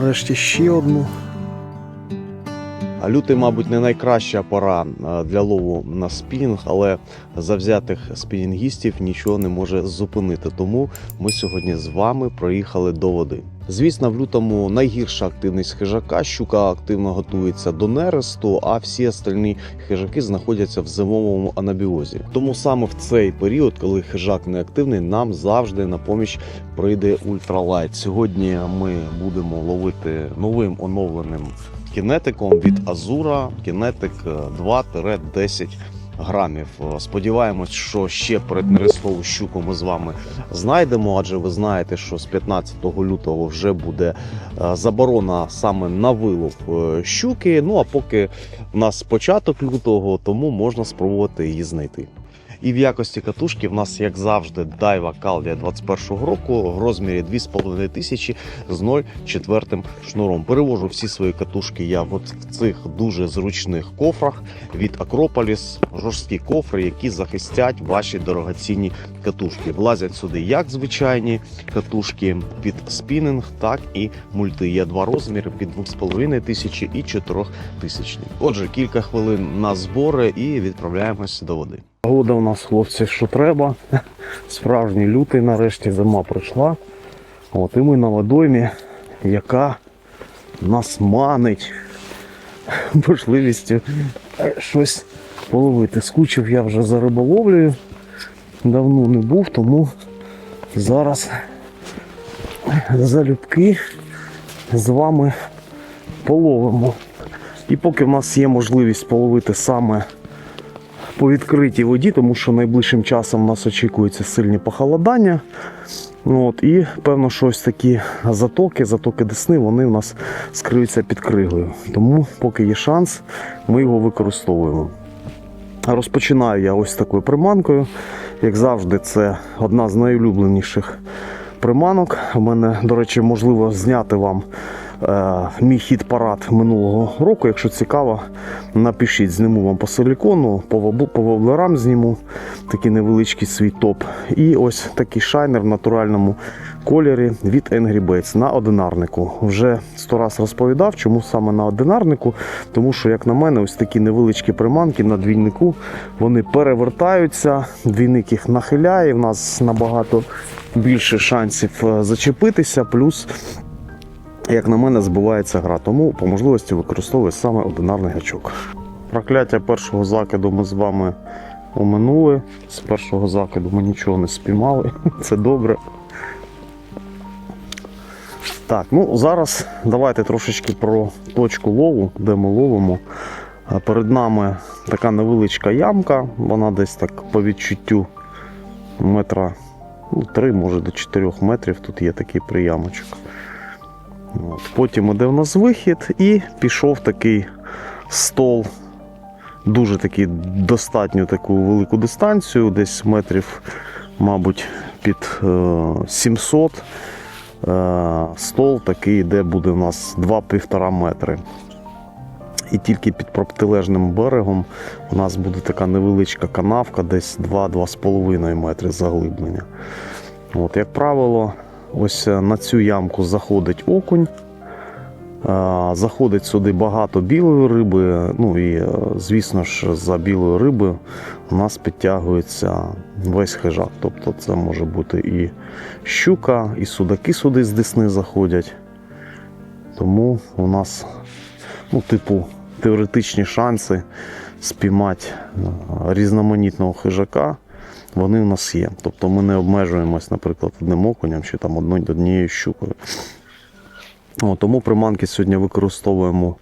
Нарешті ще одну. А лютий, мабуть, не найкраща пора е, для лову на спінінг, але завзятих спінінгістів нічого не може зупинити. Тому ми сьогодні з вами проїхали до води. Звісно, в лютому найгірша активність хижака. Щука активно готується до нересту, а всі остальні хижаки знаходяться в зимовому анабіозі. Тому саме в цей період, коли хижак не активний, нам завжди на поміч прийде ультралайт. Сьогодні ми будемо ловити новим оновленим кінетиком від Азура. Кінетик е, 2-10 грамів. Е, Сподіваємось, що ще переднерестову щуку ми з вами знайдемо, адже ви знаєте, що з 15 лютого вже буде е, заборона саме на вилов е, щуки. Ну а поки в нас початок лютого, тому можна спробувати її знайти. І в якості катушки в нас, як завжди, Daiwa Caldia 21 року в розмірі 2,5 тисячі з 0,4 шнуром. Перевожу всі свої катушки я от в цих дуже зручних кофрах від Acropolis. Жорсткі кофри, які захистять ваші дорогоцінні катушки. Влазять сюди як звичайні катушки під спінінг, так і мульти. Є два розміри під 2,5 тисячі і 4 тисячні. Отже, кілька хвилин на збори і відправляємося до води. Погода у нас, хлопці, що треба. Справжній лютий, нарешті зима пройшла. От, і ми на водоймі, яка нас манить можливістю щось половити. Скучив я вже за риболовлею. Давно не був, тому зараз залюбки з вами половимо. І поки в нас є можливість половити саме по відкритій воді, тому що найближчим часом нас очікується сильні похолодання. Ну, От, і певно, що ось такі затоки, затоки Десни, вони у нас скриються під кригою. Тому, поки є шанс, ми його використовуємо. Розпочинаю я ось такою приманкою. Як завжди, це одна з найулюбленіших приманок. У мене, до речі, можливо зняти вам мій хід парад минулого року. Якщо цікаво, напишіть, зніму вам по силікону, по, воблерам зніму такий невеличкий свій топ. І ось такий шайнер в натуральному кольорі від Angry Baits на одинарнику. Вже сто раз розповідав, чому саме на одинарнику, тому що, як на мене, ось такі невеличкі приманки на двійнику вони перевертаються, двійник їх нахиляє. В нас набагато більше шансів е, зачепитися. Плюс, як на мене, збивається гра. Тому по можливості використовую саме одинарний гачок. Прокляття першого закиду ми з вами оминули. З першого закиду ми нічого не спіймали. Це добре. Так, ну зараз давайте трошечки про точку лову, де ми ловимо. Перед нами така невеличка ямка, вона десь так по відчуттю метра ну, 3, може до 4 метрів. Тут є такий приямочок. От. Потім іде в нас вихід і пішов такий стол. Дуже такий достатньо таку велику дистанцію, десь метрів, мабуть, під е, 700. Е, стол такий, де буде у нас 2-1,5 метри. І тільки під протилежним берегом у нас буде така невеличка канавка, десь 2-2,5 метри заглиблення. От, як правило, ось е, на цю ямку заходить окунь. Е, Заходить сюди багато білої риби. Ну і, е, звісно ж, за білої риби у нас підтягується весь хижак. Тобто це може бути і щука, і судаки сюди з десни заходять. Тому у нас, ну, типу, теоретичні шанси спіймати різноманітного хижака. Вони у нас є. Тобто ми не обмежуємось, наприклад, одним окунем чи там однією щукою. О, тому приманки сьогодні використовуємо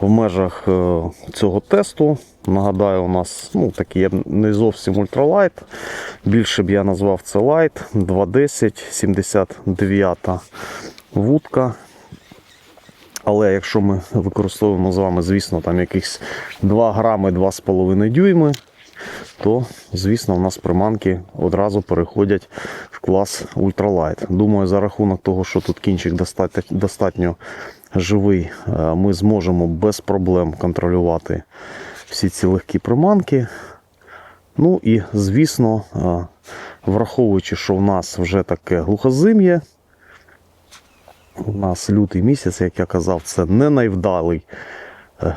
в межах е, цього тесту. Нагадаю, у нас ну, такий не зовсім ультралайт. Більше б я назвав це лайт 210, 79 вудка. Але якщо ми використовуємо з вами, звісно, там якихось 2 грами 2,5 дюйми, то, звісно, у нас приманки одразу переходять в клас ультралайт. Думаю, за рахунок того, що тут кінчик достатньо, живий, е, ми зможемо без проблем контролювати всі ці легкі приманки. Ну і, звісно, е, враховуючи, що в нас вже таке глухозим'я, У нас лютий місяць, як я казав, це не найвдалий е,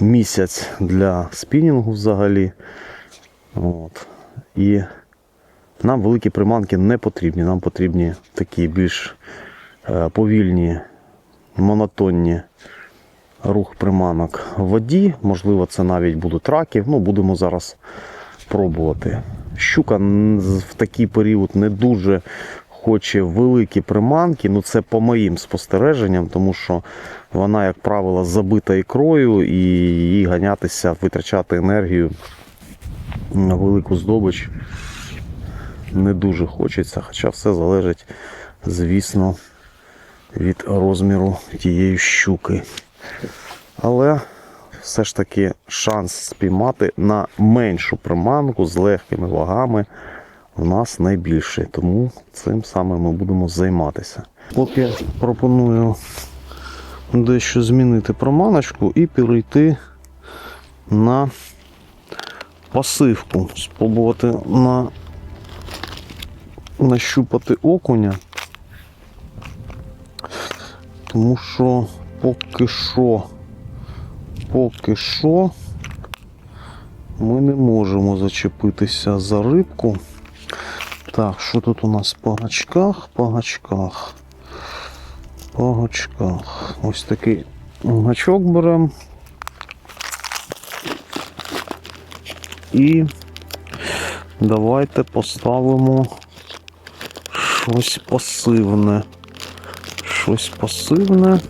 місяць для спінінгу взагалі. От. І нам великі приманки не потрібні. Нам потрібні такі більш е, повільні, монотонні рух приманок в воді. Можливо, це навіть будуть раки. Ну, будемо зараз пробувати. Щука в такий період не дуже хоче великі приманки. Ну, це по моїм спостереженням, тому що вона, як правило, забита ікрою і їй ганятися, витрачати енергію на велику здобич не дуже хочеться, хоча все залежить, звісно, від розміру тієї щуки. Але все ж таки шанс спіймати на меншу приманку з легкими вагами у нас найбільший. Тому цим саме ми будемо займатися. Поки пропоную дещо змінити приманочку і перейти на пасивку. Спробувати на... нащупати окуня. Тому що поки що, поки що ми не можемо зачепитися за рибку. Так, що тут у нас по гачках? По гачках. По гачках. Ось такий гачок беремо. І давайте поставимо щось пасивне. Щось пасивне.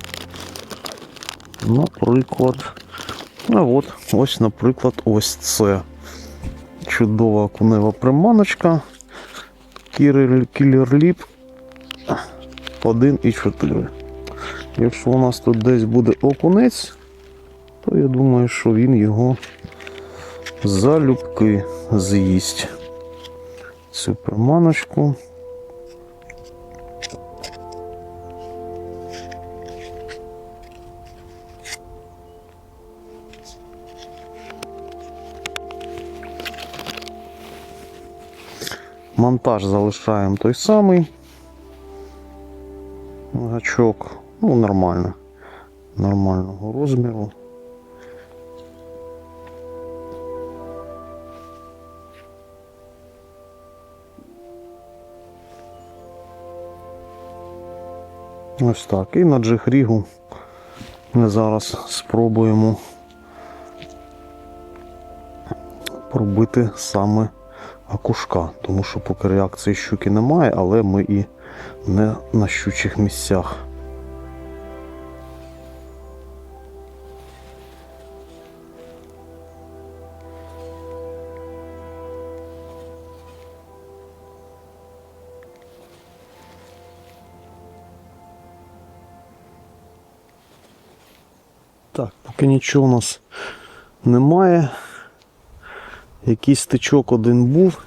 Наприклад. Ну от, ось, наприклад, ось це. Чудова окунева приманочка. Кілер, кілер ліп 1,4. Якщо у нас тут десь буде окунець, то я думаю, що він його залюбки з'їсть. Цю приманочку. Монтаж залишаємо той самий. Гачок, ну нормально. Нормального розміру. Ось так. І на джихрігу ми зараз спробуємо пробити саме окушка, тому що поки реакції щуки немає, але ми і не на щучих місцях. Так, поки нічого у нас немає. Якийсь стичок один був,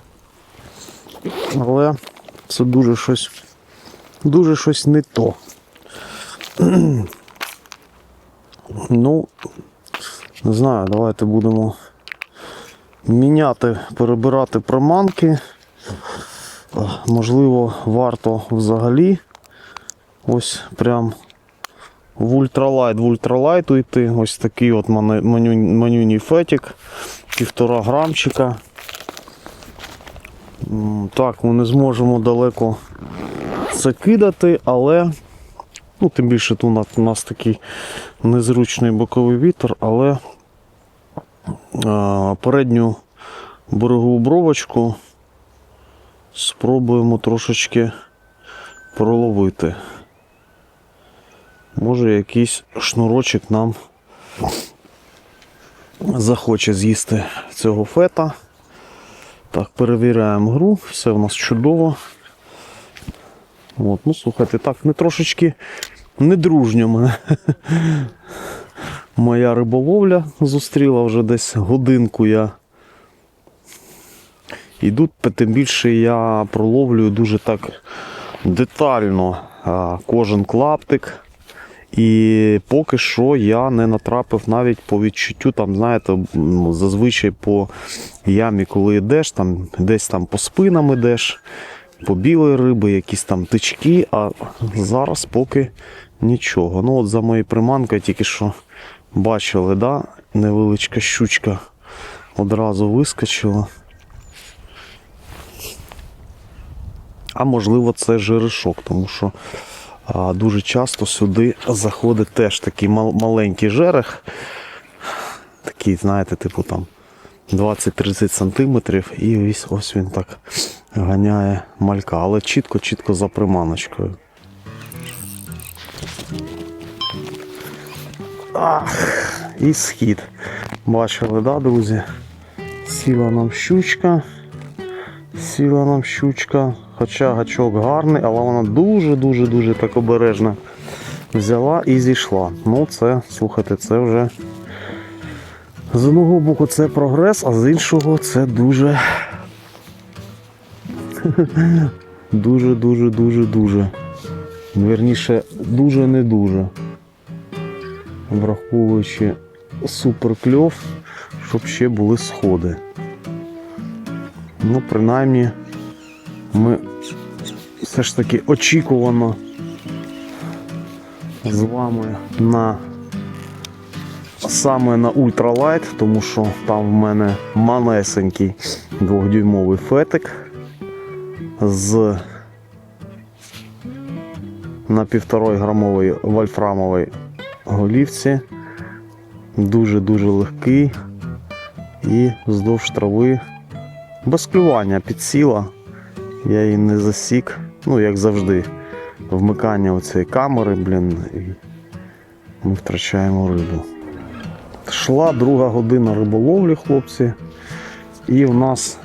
але це дуже щось, дуже щось не то. ну, не знаю, давайте будемо міняти, перебирати приманки. Можливо, варто взагалі ось прям в ультралайт, в ультралайту йти. Ось такий от манюній фетік, півтора грамчика. Так, ми не зможемо далеко це кидати, але ну, тим більше тут у нас, такий незручний боковий вітер, але передню берегову бровочку спробуємо трошечки проловити. Може якийсь шнурочок нам захоче з'їсти цього фета. Так, перевіряємо гру, все в нас чудово. От, ну слухайте, так, не трошечки недружньо мене. Моя риболовля зустріла вже десь годинку я. Іду, тим більше я проловлюю дуже так детально кожен клаптик. І поки що я не натрапив навіть по відчуттю, там, знаєте, зазвичай по ямі, коли йдеш, там, десь там по спинам йдеш, побілої риби, якісь там тички, а зараз поки нічого. Ну от за моєю приманкою тільки що бачили, да? невеличка щучка одразу вискочила. А можливо, це жерешок, тому що дуже часто сюди заходить теж такий маленький жерех. Такий, знаєте, типу там 20-30 сантиметрів, і ось, ось він так ганяє малька, але чітко-чітко за приманочкою. Ах, і схід. Бачили, да, друзі? Сіла нам щучка. Сіла нам щучка. Хоча гачок гарний, але вона дуже-дуже-дуже так обережно взяла і зійшла. Ну, це, слухайте, це вже з одного боку це прогрес, а з іншого це дуже. Дуже, дуже, дуже, не дуже. Враховуючи супер кльов, щоб ще були сходи. Ну, принаймні, ми все ж таки очікувано з вами на саме на ультралайт, тому що там в мене малесенький двохдюймовий фетик з на півторой грамової вольфрамової голівці. Дуже-дуже легкий і вздовж трави без клювання підсіла. Я її не засік. Ну, як завжди, вмикання оцієї камери, блін, і ми втрачаємо рибу. Шла друга година риболовлі, хлопці, і в нас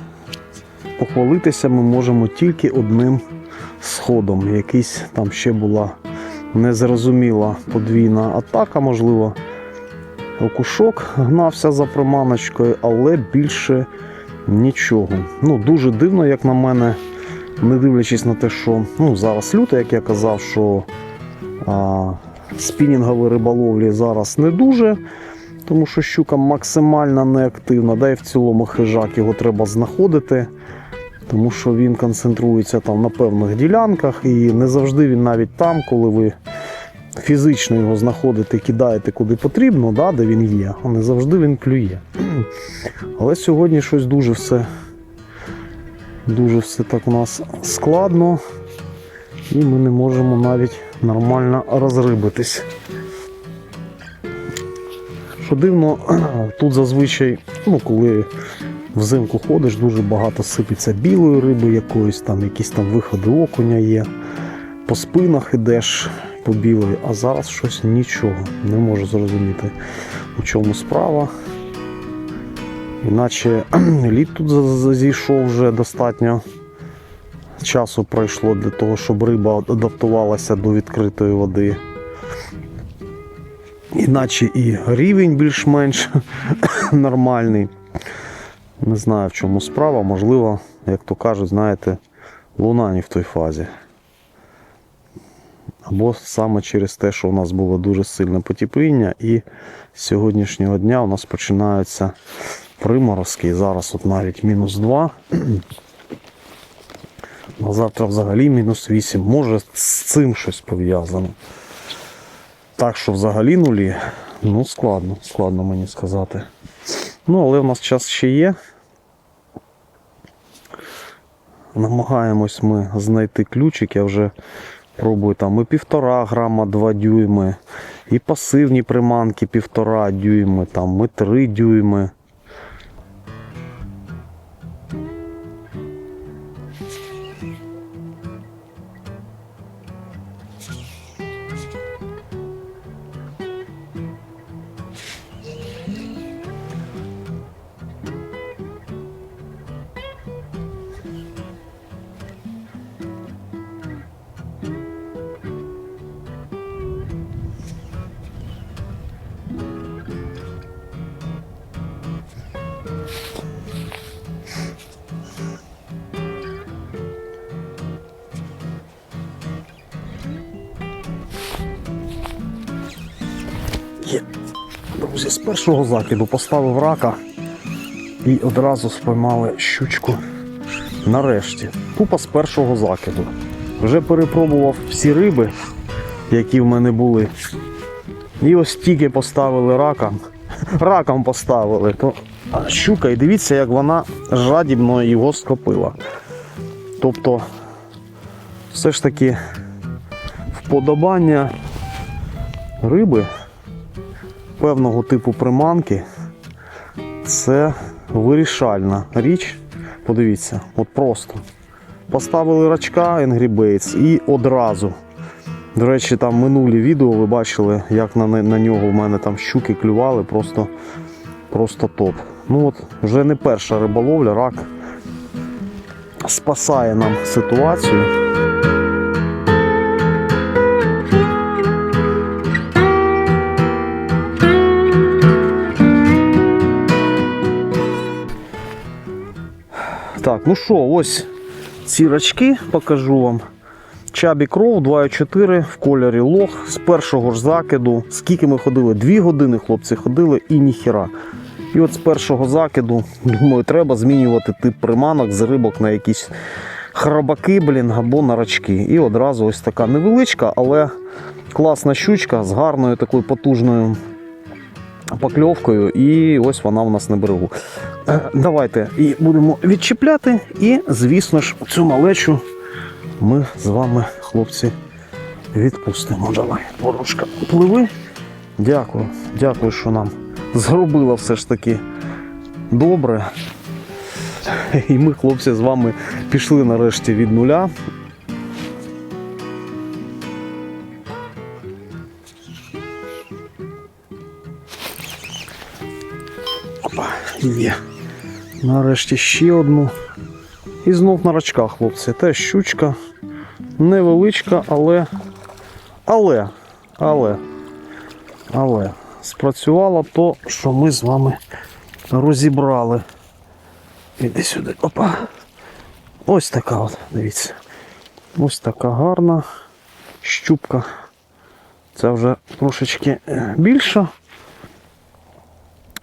похвалитися ми можемо тільки одним сходом. Якийсь там ще була незрозуміла подвійна атака, можливо. Окушок гнався за приманочкою, але більше нічого. Ну, дуже дивно, як на мене, не дивлячись на те, що ну, зараз люто, як я казав, що а, спінінгові риболовлі зараз не дуже, тому що щука максимально неактивна, да і в цілому хижак його треба знаходити, тому що він концентрується там на певних ділянках, і не завжди він навіть там, коли ви фізично його знаходите, кидаєте куди потрібно, да, де він є, а не завжди він клює. Але сьогодні щось дуже все, дуже все так у нас складно, і ми не можемо навіть нормально розрибитись. Що дивно, тут зазвичай, ну, коли взимку ходиш, дуже багато сипеться білої риби якоїсь, там якісь там виходи окуня є. По спинах ідеш білої, а зараз щось нічого. Не можу зрозуміти, у чому справа. Іначе лід тут зійшов вже достатньо часу пройшло для того, щоб риба адаптувалася до відкритої води. Іначе і рівень більш-менш нормальний. Не знаю в чому справа, можливо, як то кажуть, знаєте, луна не в той фазі. Або саме через те, що у нас було дуже сильне потепління, і з сьогоднішнього дня у нас починаються приморозки. Зараз от навіть мінус 2. А завтра взагалі мінус 8. Може з цим щось пов'язано. Так що взагалі нулі, ну складно, складно мені сказати. Ну, але в нас час ще є. Намагаємось ми знайти ключик. Я вже пробую там і півтора грама 2 дюйми, і пасивні приманки півтора дюйми, там і 3 дюйми. З першого закиду поставив рака і одразу спіймали щучку Нарешті, тупо з першого закиду. Вже перепробував всі риби, які в мене були. І ось тільки поставили раком. Раком поставили. То щука, і дивіться, як вона жадібно його схопила. Тобто, все ж таки вподобання риби певного типу приманки це вирішальна річ. Подивіться, от просто. Поставили рачка Angry Baits і одразу. До речі, там минулі відео ви бачили, як на, на нього в мене там щуки клювали, просто, просто топ. Ну от, вже не перша риболовля, рак спасає нам ситуацію. Так, ну що, ось ці рачки покажу вам. Чабі Кров 2,4 в кольорі лох з першого ж закиду. Скільки ми ходили? Дві години хлопці ходили і ніхіра. І от з першого закиду, думаю, треба змінювати тип приманок з рибок на якісь храбаки, блін, або на рачки. І одразу ось така невеличка, але класна щучка з гарною такою потужною покльовкою. І ось вона у нас на берегу. Е, Давайте і будемо відчіпляти. І, звісно ж, цю малечу ми з вами, хлопці, відпустимо. Давай, подружка, пливи. Дякую, дякую, що нам зробила все ж таки добре. І ми, хлопці, з вами пішли нарешті від нуля. Опа, є. Нарешті ще одну. І знов на рачках, хлопці. Теж щучка. Невеличка, але. Але. Але. Але. Спрацювало то, що ми з вами розібрали. Іди сюди. Опа. Ось така от, дивіться. Ось така гарна щупка. Це вже трошечки е, більша.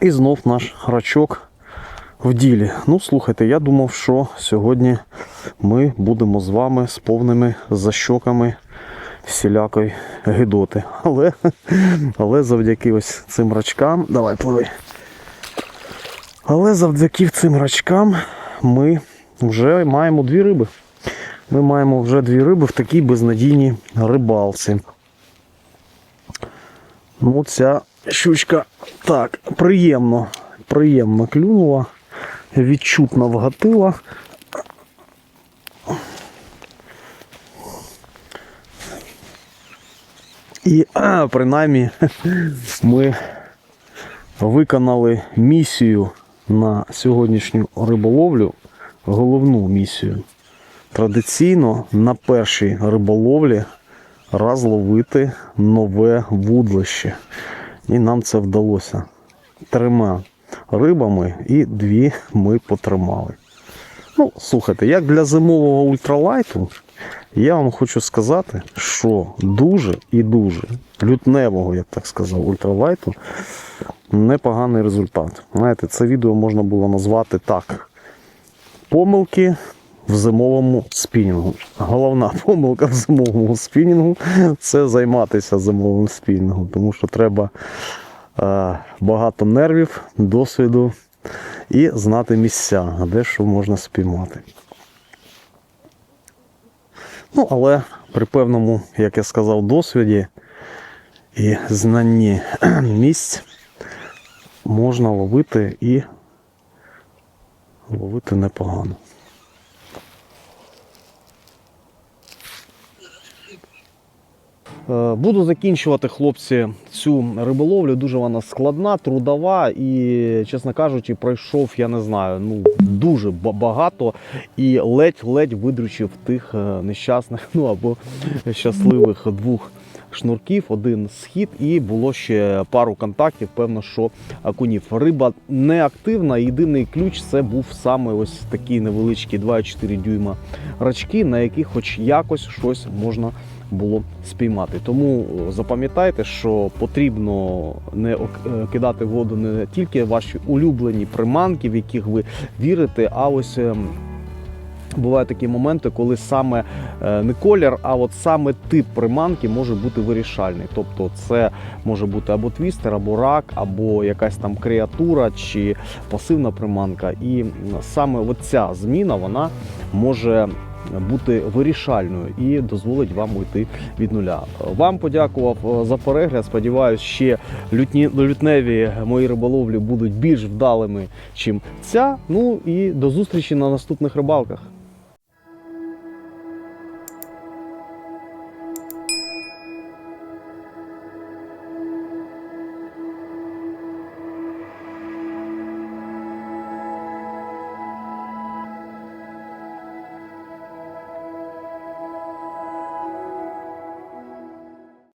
І знов наш рачок в ділі. Ну, слухайте, я думав, що сьогодні ми будемо з вами з повними защоками всілякої гидоти. Але, але завдяки ось цим рачкам. Давай, пливи. Але завдяки цим рачкам ми вже маємо дві риби. Ми маємо вже дві риби в такій безнадійній рибалці. Ну, ця щучка так, приємно, приємно клюнула, відчутно вгатила. І принаймні ми виконали місію на сьогоднішню риболовлю, головну місію. Традиційно на першій риболовлі розловити нове вудлище. І нам це вдалося трьома рибами і дві ми потримали. Ну, слухайте, як для зимового ультралайту, я вам хочу сказати, що дуже і дуже лютневого, я б так сказав, ультралайту непоганий результат. Знаєте, це відео можна було назвати так: помилки в зимовому спінінгу. Головна помилка в зимовому спінінгу це займатися зимовим спінінгом, тому що треба багато нервів, досвіду і знати місця, де що можна спіймати. Ну, але при певному, як я сказав, досвіді і знанні місць можна ловити і ловити непогано. Буду закінчувати, хлопці, цю риболовлю. Дуже вона складна, трудова і, чесно кажучи, пройшов, я не знаю, ну дуже багато і ледь-ледь видручив тих е, нещасних, ну або щасливих двох шнурків, один схід, і було ще пару контактів. Певно, що акунів. Риба не активна. Єдиний ключ це був саме ось такі невеличкі 2,4 дюйма рачки, на яких хоч якось щось можна було спіймати. Тому е, запам'ятайте, що потрібно не е, кидати в воду не тільки ваші улюблені приманки, в яких ви вірите, а ось ем, Бувають такі моменти, коли саме е, не колір, а от саме тип приманки може бути вирішальний. Тобто, це може бути або твістер, або рак, або якась там креатура чи пасивна приманка. І саме от ця зміна вона може бути вирішальною і дозволить вам уйти від нуля. Вам подякував е, за перегляд. Сподіваюсь, ще лютні, лютневі мої риболовлі будуть більш вдалими, чим ця. Ну і до зустрічі на наступних рибалках.